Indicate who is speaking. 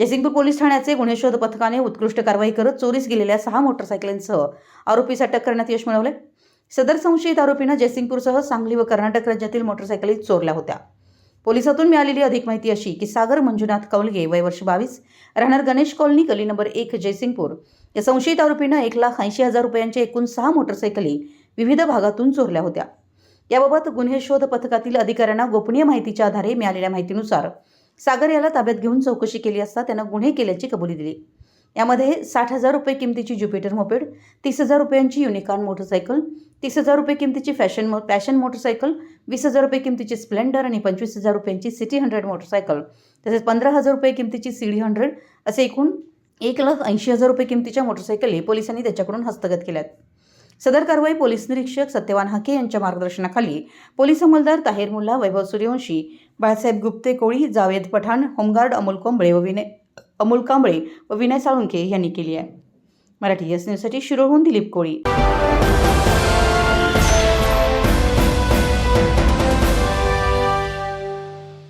Speaker 1: Jaysingpur police ठाण्याचे गुन्हे शोध पथकाने उत्कृष्ट कारवाई करत चोरीस गेलेल्या सहा मोटरसायकलींसह आरोपीस अटक करण्यात यश मिळवले. सदर संशयित आरोपीनं जयसिंगपूरसह सांगली व कर्नाटक राज्यातील मोटरसायकली चोरल्या होत्या. पोलिसातून मिळालेली अधिक माहिती अशी की सागर मंजुनाथ कौलगे वय वर्ष बावीस राहणार गणेश कॉलनी गली नंबर एक जयसिंगपूर. या संशयित आरोपीनं एक लाख ऐंशी हजार रुपयांच्या एकूण सहा मोटरसायकली विविध भागातून चोरल्या होत्या. याबाबत गुन्हे शोध पथकातील अधिकाऱ्यांना गोपनीय माहितीच्या आधारे मिळालेल्या माहितीनुसार सागर याला ताब्यात घेऊन चौकशी केली असता त्यानं गुन्हे केल्याची कबुली दिली. यामध्ये साठ हजार रुपये किमतीची ज्युपिटर मोपेड तीस हजार रुपयांची युनिकॉर्न मोटरसायकल तीस हजार रुपये किमतीची फॅशन मो पॅशन मोटरसायकल वीस हजार रुपये किमतीची स्प्लेंडर आणि पंचवीस हजार रुपयांची सिटी हंड्रेड मोटरसायकल. तसेच पंधरा हजार रुपये किमतीची सी डी हंड्रेड असे एकूण एक लाख ऐंशी हजार रुपये किमतीच्या मोटरसायकली पोलिसांनी त्याच्याकडून हस्तगत केल्यात. सदर कारवाई पोलीस निरीक्षक सत्यवान हाके यांच्या मार्गदर्शनाखाली पोलीस अंमलदार ताहेर मुल्ला वैभव सूर्यवंशी बाळासाहेब गुप्ते कोळी जावेद पठाण होमगार्ड अमोल कोंबळे व विनय अमोल कांबळे व विनय साळुंके यांनी केली आहे. मराठी एस न्यूजसाठी शिरोहून दिलीप कोळी.